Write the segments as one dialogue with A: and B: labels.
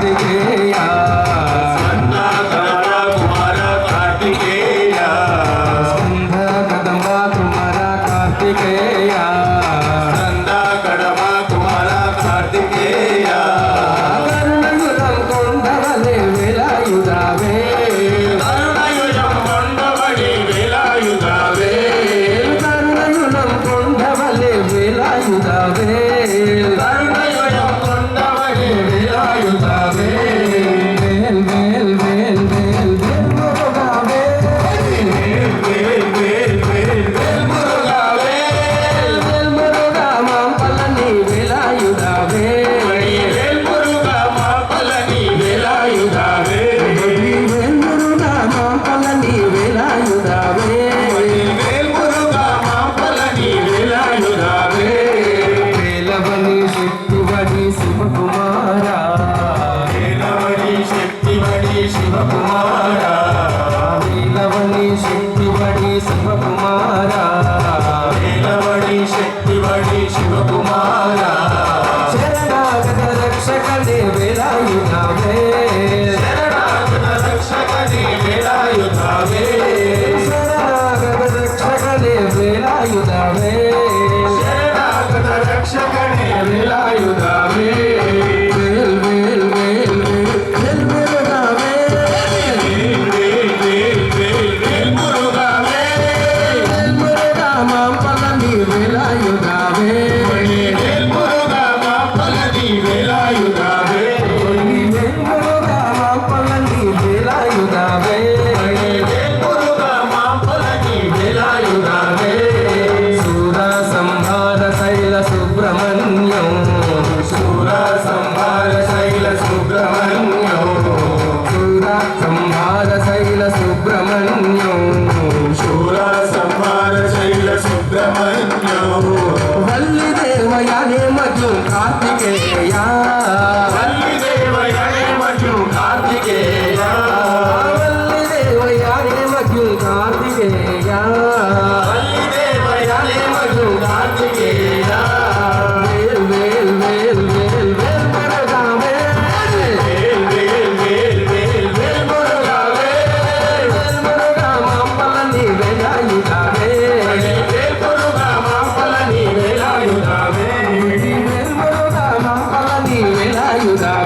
A: দিকে আ
B: వీణవని శక్తి వేలాయుధావే
A: వేపురుగా
B: మా పలని వేలాయుధావే. సూర సంహార శైల సుబ్రహ్మణ్యం.
A: సూర సంహార శైల సుబ్రహ్మణ్యం.
B: సూర సంహార శైల సుబ్రహ్మణ్యం.
A: సూర సంహార శైల సుబ్రహ్మణ్యం.
B: వల్లి దేవయానే మధ్య కార్తికేయ.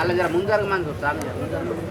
C: ಅಲ್ಲ ಜರ ಮುಂಜಾನೆ ಮಾನ್ಸು ಸಾಮಿ